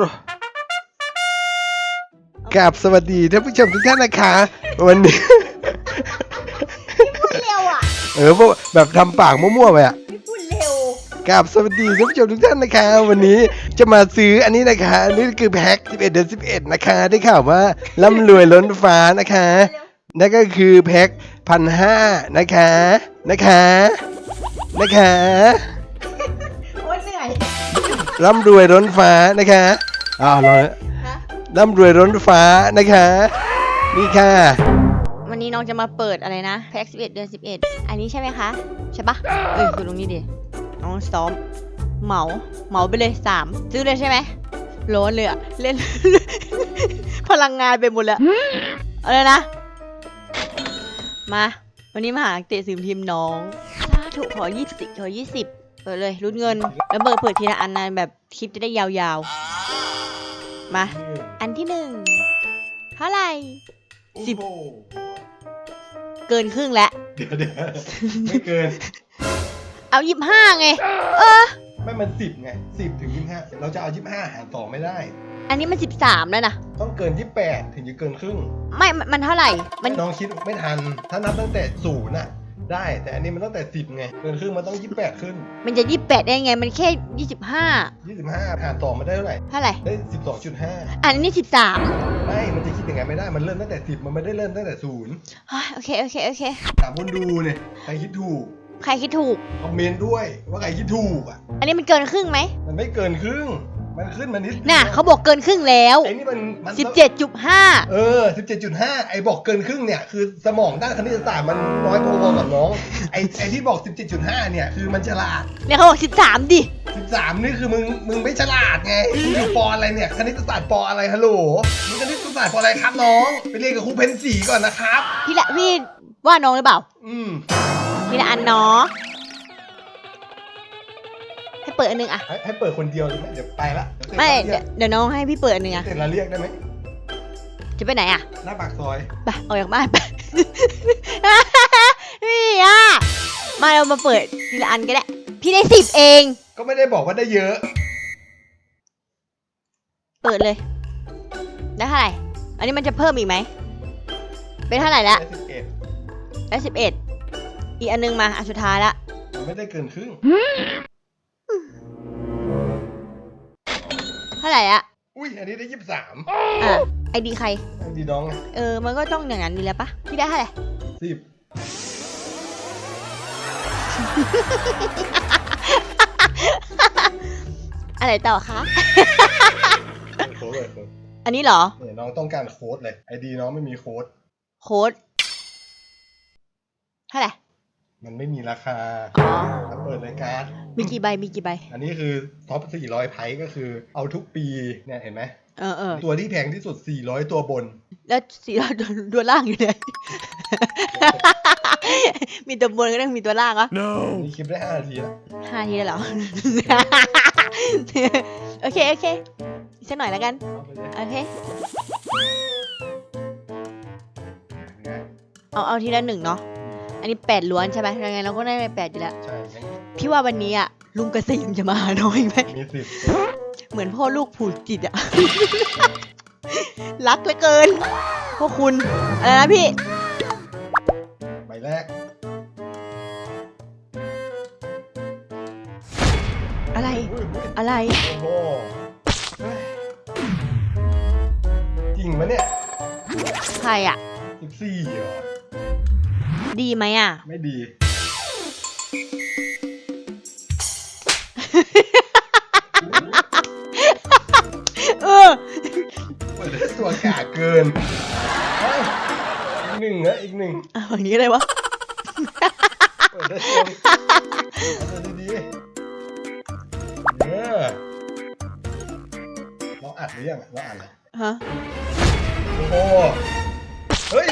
รกราบสวัสดีท่านผู้ชมทุกท่านนะคะ วันนี้ พูดเร็วอะเออแบบทำปากมั่วๆไปอะพี่พูดเร็วกราบสวัสดีท่านผู้ชมทุกท่านนะคะ วันนี้จะมาซื้ออันนี้นะคะอันนี่คือแพ็ค11 เดือน 11 นะคะ ได้ข่าวว่าร่ำรวยล้นฟ้านะคะ นั่นก็คือแพ็คพันห้านะคะ นะคะ นะคะโอ๊ยเหนื่อย ร่ำรวยล้นฟ้านะคะอ้าวเราฮะร่ำรวยล้นฟ้านะคะ นี่ค่ะ วันนี้น้องจะมาเปิดอะไรนะแพ็ก11 เดือน 11 อันนี้ใช่ไหมคะ ใช่ปะเออคือตรงนี้ดิน้องซ้อม เหมาเหมาไปเลยสามซื้อเลยใช่ไหมร้อนเลยอะเล่น พลังงานไปหมดแล้วเอาเลยนะ มา วันนี้มาหาเตะสืมทีมน้องถ้าถูกขอยี่สิบขอยี่สิบ เปิดเลยรุ้นเงิน แล้วเบิกเปิดทีละอันนั้นแบบคลิปจะได้ยาวๆ มา อันที่หนึ่งเท่าไหร่สิบเกินครึ่งแล้ว เดี๋ยวเดี๋ยวไม่เกิน เอายี่ห้าไง เออ ไม่มันสิบไงสิบถึงยี่ห้าเราจะเอายี่ห้าหารต่อไม่ได้ อันนี้มันสิบสามแล้วนะ ต้องเกินยี่แปดถึงจะเกินครึ่ง ไม่ มันมันเท่าไหร่ มันน้องคิดไม่ทัน ถ้านับตั้งแต่ศูนย์น่ะ ได้ แต่อันนี้มันตั้งแต่สิบไงเกินครึ่งมันต้องยี่แปดขึ้นมันจะยี่แปดได้ไง มันแค่ยี่สิบห้ายี่สิบห้าหารต่อมาได้เท่าไหร่เท่าไหร่ ได้สิบสองจุดห้าอันนี้สิบสามไม่มันจะคิดยังไงไม่ได้มันเริ่มตั้งแต่สิบมันไม่ได้เริ่มตั้งแต่ศูนย์โอเค โอเค โอเค ถามคนดูเนี่ยใครคิดถูกใครคิดถูก คอมเมนต์ด้วยว่าใครคิดถูกอะ อันนี้มันเกินครึ่งไหม มันไม่เกินครึ่ง มันขึ้นมานิดดียวน่ะเขาบอกเกินครึ่งแล้ว ไอ้นี่มันมันสิบเจ็ดจุดห้าเออสิบเจ็ดจุดห้าไอ้บอกเกินครึ่งเนี่ยคือสมองด้านคณิตศาสตร์มันน้อยพอๆกับน้องไอ้ไอ้ที่บอกสิบเจ็ดจุดห้าเนี่ยคือมันฉลาดเนี่ยเขาบอกสิบสามดิ สิบสามนี่คือมึงมึงไม่ฉลาดไงมึงอยู่ปออะไรเนี่ยคณิตศาสตร์ปออะไรฮัลโหลมึงคณิตศาสตร์ปออะไรครับน้องไปเรียนกับครูเพนสีก่อนนะครับ พี่ละพี่ว่าน้องหรือเปล่า อืม พี่ละอันเนาะให้ เปิดอันหนึงอะให้ให้เปิดคนเดียวเลยไหมเดี๋ยวไปละเดี๋ยวไม่เสร็จเดี๋ยวเดี๋ยวน้องให้พี่เปิดอันหนึงอะเสร็จแล้วเรียกได้ไหมจะไปไหนอะหน้าปากซอยไปออกจากบ้านไป พี่อะมาเรามาเปิดทีละอันก็ได้พี่ได้สิบเอง ก็ไม่ได้บอกว่าได้เยอะ เปิดเลย ได้เท่าไหร่ อันนี้มันจะเพิ่มอีกไหม เป็นเท่าไหร่ละได้สิบเอ็ดได้สิบเอ็ดอีกอันนึงมาอันสุดท้ายละ มันไม่ได้เกินครึ่ง เท่าไหร่อะอุ้ยอันนี้ได้ยี่สิบสามอะไอดีใคร ดีน้องไงเออ มันก็ต้องอย่างนั้นดีแล้วปะพี่ได้เท่าไหร่ สิบอะไรต่อคะ โค้ดเลยโค้ดอันนี้เหรอ เนี่ยน้องต้องการโค้ดเลยไอดีน้องไม่มีโค้ดโค้ดเท่าไหร่ มันไม่มีราคาอ๋อ ถ้าเปิดรายการด มีกี่ใบมีกี่ใบ อันนี้คือท็อป400ไพก็คือเอาทุกปีเนี่ยเห็นไหมเออเออตัวที่แพงที่สุด 400 ตัวบน แล้วสีเราตัวล่างอยู่ไหนมีตัวบนก็ต้องมีตัวล่างเหรอนี่คลิปได้5นาทีแล้วห้าทีแล้วเหรอ โอเค โอเคอีกสักหน่อยแล้วกัน เอาไปเลยโอเคไงเอา เอาทีละหนึ่งเนาะ อันนี้แปดล้วนใช่ไหมยังไงเราก็ได้แปดอยู่แล้ว ใช่งั้น พี่ว่าวันนี้อะลุงเกษมจะมาหาน้องอีกไหมมีสิบเหมือนพ่อลูกผูกจิตอะรักเหลือเกินพวกคุณอะไรนะพี่ ใบแรกอะไร อุ้ยอุ้ยอะไร โอ้โหเฮ้ยจริงปะเนี่ยใครอะ14เหรอ ดีไหมอะไม่ดี เออเปิดได้ตัวกาเกินเอ้ยอีกหนึ่งนะอีกหนึ่งอะฝั่งนี้อะไรวะ เปิดได้ตัวเอาตัวดีๆเออเราอัดหรือยังอะเราอัดแล้วฮะ โอ้โหเฮ้ย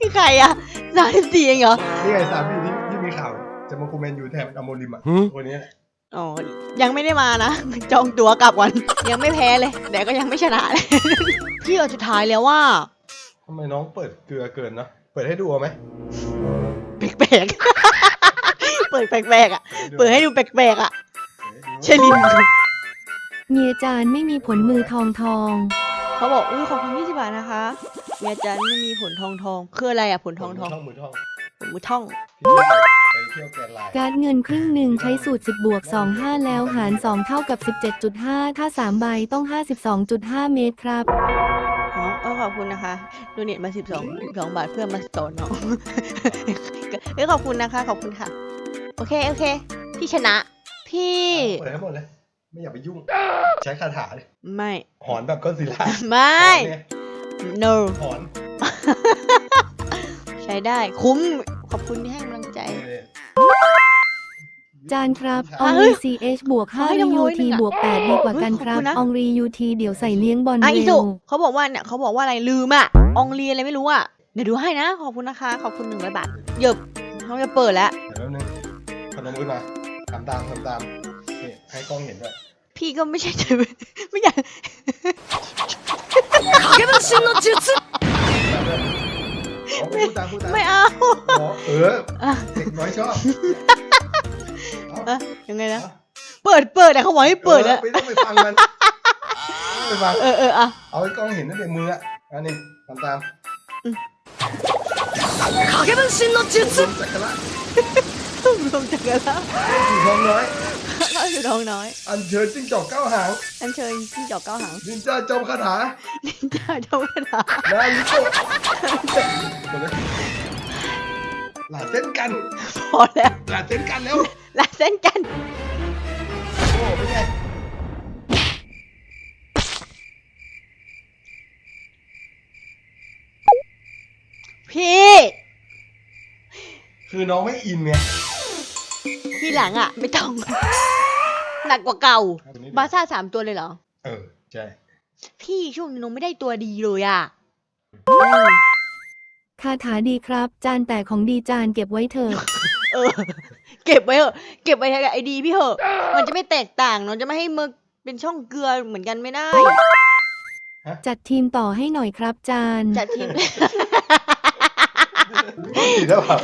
นี่ใครอะ สามสิบสี่เองเหรอ นี่ไงสามปีที่ที่มีข่าว จะมาคูเมนอยู่แถบอโมริมอะคนนี้แหละอ๋อ ยังไม่ได้มานะ จองตั๋วกลับวัน ยังไม่แพ้เลย แต่ก็ยังไม่ชนะเลยพี่เอาสุดท้ายแล้วว่า ทำไมน้องเปิดเกลือเกินเนาะเปิดให้ดูเอาไหมแปลกๆ เปิดแปลกๆอะ เปิดให้ดูแปลกๆอะเชลินเมียจานไม่มีผลมือทองทอง เขาบอกอุ้ยขอบคุณ20บาทนะคะ เมียจันไม่มีผลทองทองคืออะไรอะผลทองทองมือท่องผลมือท่องไปเที่ยวแกนไลน์การ์ดเงินครึ่งหนึ่งใช้สูตร 10บวก2 5 แล้วหาร 2 เท่ากับ 17.5 ถ้า 3 ใบต้อง 52.5 เมตรครับอ๋อเออขอบคุณนะคะดูเน็ตมา12 12บาทเพื่อมาสอนน้องเอ้ยขอบคุณนะคะ ขอบคุณค่ะ โอเคโอเค พี่ชนะ พี่เปิดให้หมดเลยไม่อยากไปยุ่ง ใช้คาถาเลยไม่ หอนแบบก็ซิลล่าไม่หอนเนี่ย no หอนใช้ได้คุ้มขอบคุณที่ให้กำลังใจเออจานครับออะองเฮ้รีย CH บวกให้5ตั้รีงยูร้อยหนึ่ทีงอะบวก8ดีกว่ากันเฮ้ยครับ ขอบคุณนะ อองรียูทีเดี๋ยวใส่เลี้ยงบอลอะอีเร็สุว เขาบอกว่าเนี่ยเขาบอกว่าอะไรลืมอะอองเรียนอะไรไม่รู้อะเดี๋ยวดูให้นะ ขอบคุณนะคะ ขอบคุณหนึ่งร้อยบาทเหยิบเขาจะเปิดแล้ว เดี๋ยวแป๊บนึงพนมขึ้นมาทำตามทำตามนี่ให้กล้องเห็นด้วยพี่ก็ไม่ใช่จะไม่อยาก เอาพูดตามพูดตามไม่เอาอ๋อเอออะเด็กน้อยชอบเอาอะยังไงนะ เปิดเปิดแต่เขาบอกให้เปิดออะอไม่ต้องไปฟังมันไม่ฟังเออเอออะเอาให้กล้องเห็นนั่นเด็กมืออะอันนี้ทำตามลมจักรละลงจากกันแล้วสีทองน้อย เข้าสู่ท้องน้อย อันเชิญจิ้งจอกเก้าหางอันเชิญที่จอกเก้าหางนินจาจอมคาถานินจาเจ้าคณะนาริโกะหมดเลยหลาเต้นกัน พอแล้วหลาเต้นกันแล้วลาเส้นกัน โอ้เป็นไงพี่ คือน้องไม่อินไง ที่หลังอะ ไม่ต้อง หนักกว่าเก่า บาซ่าสามตัวเลยเหรอ เออ ใช่ พี่ช่วงนี้น้องไม่ได้ตัวดีเลยอะคาถาดีครับ จานแต่ของดีจานเก็บไว้เถอะเออ เก็บไว้เถอะเก็บไว้กับไอดีพี่เถอะ มันจะไม่แตกต่างเนาะจะไม่ให้มึกเป็นช่องเกลือเหมือนกันไม่ได้ จัดทีมต่อให้หน่อยครับจานจัดทีมผิดแล้วเปล่า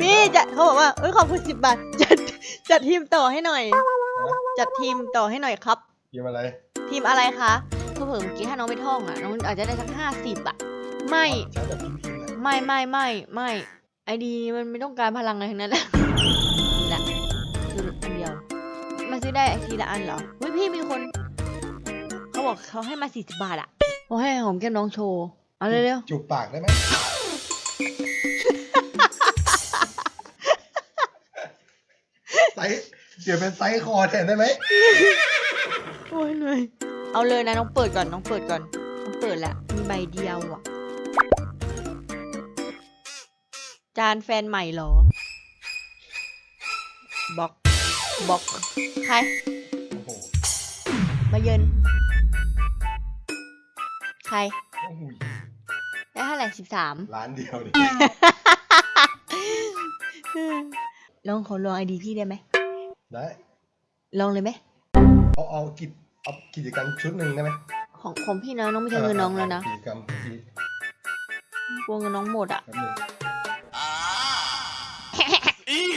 พี่จะเขาบอกว่าเอ้ยขอบคุณสิบบาทจัดจัดทีมต่อให้หน่อย จัดทีมต่อให้หน่อยครับยิมอะไร ทีมอะไรคะเผื่อๆเมื่อกี้ถ้าน้องไม่ท่องอะน้องอาจจะได้สักห้าสิบอะไม่ใช้แบบพิมพ์ๆนะไม่ไม่ไม่ไม่ไอดีมันไม่ต้องการพลังอะไรทั้งนั้นแหละนี่แหละคืออันเดียวมันซื้อได้ทีละอันเหรอเฮ้ยพี่มีคน เขาบอกเขาให้มาสี่สิบบาทอะบอกให้หอมแก้มน้องโชว์เอาเร็วจูบปากได้ไหม เดี๋ยวเป็นไซส์คอแทนได้ไหมๆโอ้ยเหนื่อยเอาเลยนะน้องเปิดก่อนน้องเปิดก่อนน้องเปิดแล้วมีใบเดียวอะ จานแฟนใหม่เหรอบอกบอกใครโอ้โหมาเยิน ใครโอ้โหได้เท่าไหร่สิบสาม ร้านเดียวดิลองขอลองไอดีพี่ได้ไหม ได้ลองเลยไหมเอาเอากิจเอากิจกรรมชุดหนึ่งได้ไหมของของพี่นะน้องไม่ใช่เงินน้องแล้วนะกิจกรรมที่กลัวเงินน้องหมดอะ แป๊บนึง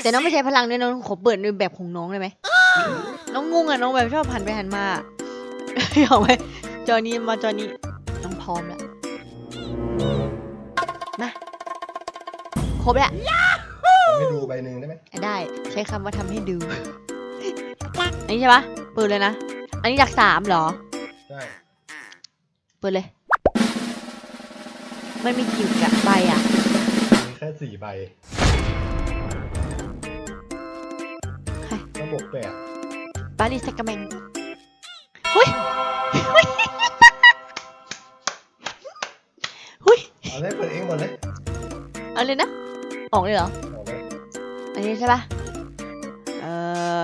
แต่น้องไม่ใช้พลังด้วยน้องขอเปิดในแบบของน้องได้ไหมน้องงงอะน้องแบบชอบหันไปหันมาเอาไหมจอนี้มาจอนี้น้องพร้อมแล้วมาครบแล้วทำให้ดูใบหนึ่งได้ไหม ได้ใช้คำว่าทำให้ดู อันนี้ใช่ปะเปิดเลยนะ อันนี้จากสามเหรอ ใช่เปิดเลย มันมีกี่กะใบอะ มีแค่สี่ใบใคร ระบบแปดปารีสแซกาเมงหุยหุยหุยเอาเลยเปิดเองหมดเลยเอาเลยนะ ออกเลยเหรอ เอาเลยอันนี้ใช่ปะเออ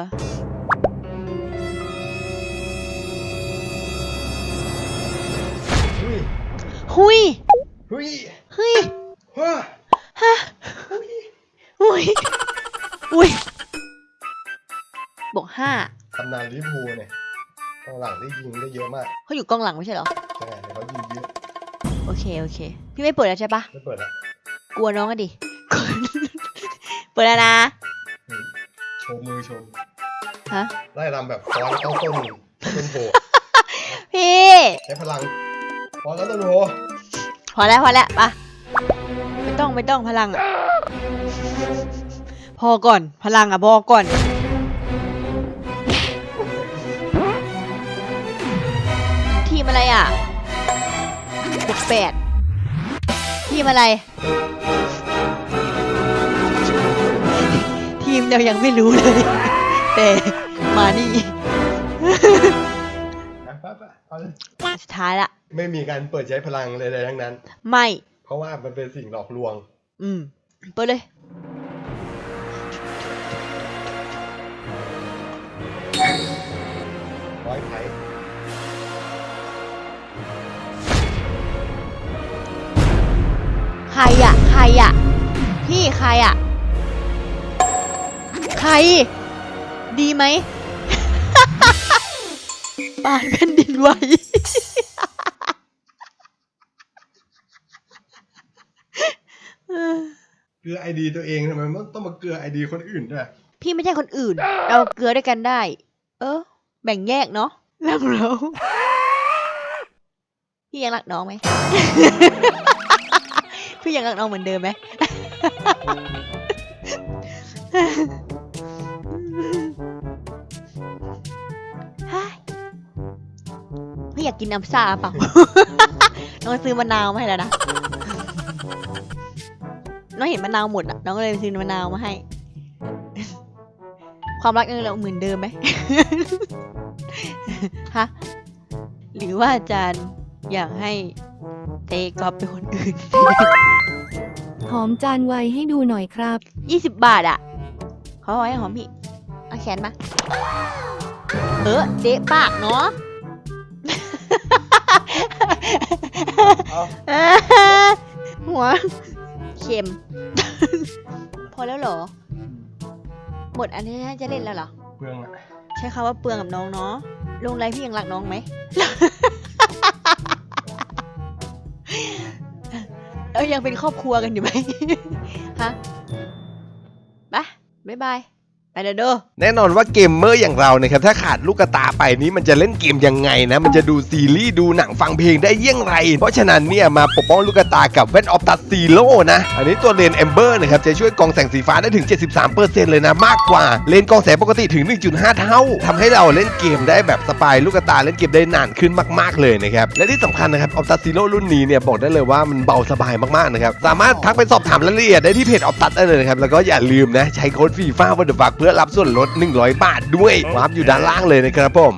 หุ้ยหุยหุ้ยเฮ้ยว้าฮะหุ้ยหุยหุยบวกห้าตำนานลิเวอร์พูลเนี่ยกองหลังได้ยิงได้เยอะมากเขาอยู่กองหลังไม่ใช่เหรอใช่เดี๋ยวเขายิงเยอะโอเคโอเค พี่ไม่เปิดแล้วใช่ปะไม่เปิดละกลัวน้องอะดิก่อนเปิดแล้วนะโชว์มือโชว์ฮะไล่รำแบบฟ้อนเข้าต้นต้นโพพี่ ใช้พลัง ฟ้อนแล้วต้นโพพอแล้วพอแล้วปะไม่ต้องไม่ต้องพลังอะพอก่อนพลังอะพอก่อน ทีมอะไรอะบวกแปดทีมอะไร ทีมเรายังไม่รู้เลย แต่มานี่ ไปไปไปเอาเลยสุดท้ายละ ไม่มีการเปิดใช้พลังเลยๆทั้งนั้น ไม่ เพราะว่ามันเป็นสิ่งหลอกลวง อืม เปิดเลย ร้อยไผ่ใครอะใครอะพี่ใครอะใคร ดีไหม ปานแผ่นดินไหว เกลือไอดีตัวเองทำไมมันต้องมาเกลือไอดีคนอื่นด้วยพี่ไม่ใช่คนอื่น เราเกลือด้วยกันได้ เออ แบ่งแยกเนาะรักเราพี่ยังรักน้องไหม พี่ยังรักน้องเหมือนเดิมไหมฮะพี่อยากกินน้ำซ่าเปล่า น้องซื้อมะนาวมาให้แล้วนะ น้องเห็นมะนาวหมดอะน้องก็เลยซื้อมะนาวมาให้ ความรักยังเราเหมือนเดิมไหมฮะหรือว่าอาจารย์อยากให้เตกอบเป็นคนอื่น หอมจานไวให้ดูหน่อยครับ ยี่สิบบาทอะเขาเอาไว้หอมพี่เอาแขนมา เออเจ๊ปากเนาะเอาหัวเค็ม พอแล้วเหรอ หมดอันนี้จะเล่นแล้วเหรอ เปลืองอะใช้คำว่าเปลืองกับน้องเนาะลงไรพี่ยังรักน้องไหม เรายังเป็นครอบครัวกันอยู่ไหม ฮะไปบ๊ายบายไป เด้อเด้อแน่นอนว่าเกมเมอร์อย่างเรานะครับถ้าขาดลูกตาไปนี้มันจะเล่นเกมยังไงนะมันจะดูซีรีส์ดูหนังฟังเพลงได้เยี่ยงไร เพราะฉะนั้นเนี่ยมาปกป้องลูกตากับแว่นออฟตัสซีโร่นะอันนี้ตัวเลนแอมเบอร์นะครับจะช่วยกองแสงสีฟ้าได้ถึง 73%เลยนะมากกว่าเลนกองแสงปกติถึง 1.5 เท่าทำให้เราเล่นเกมได้แบบสปายลูกตาเล่นเกมได้นานขึ้นมาก ๆเลยนะครับและที่สำคัญนะครับออฟตัสซีโร่รุ่นนี้เนี่ยบอกได้เลยว่ามันเบาสบายมากๆนะครับสามารถทักไปสอบถามรายละเอียดได้ที่เพจออฟตัสได้เลยนะครับแล้วก็อย่าลืมนะใช้โค้ดฟีฟ่าวันเดอร์ฟักเพื่อรับส่วนลด 100 บาทด้วยวาร์ปอยู่ด้านล่างเลยนะครับผม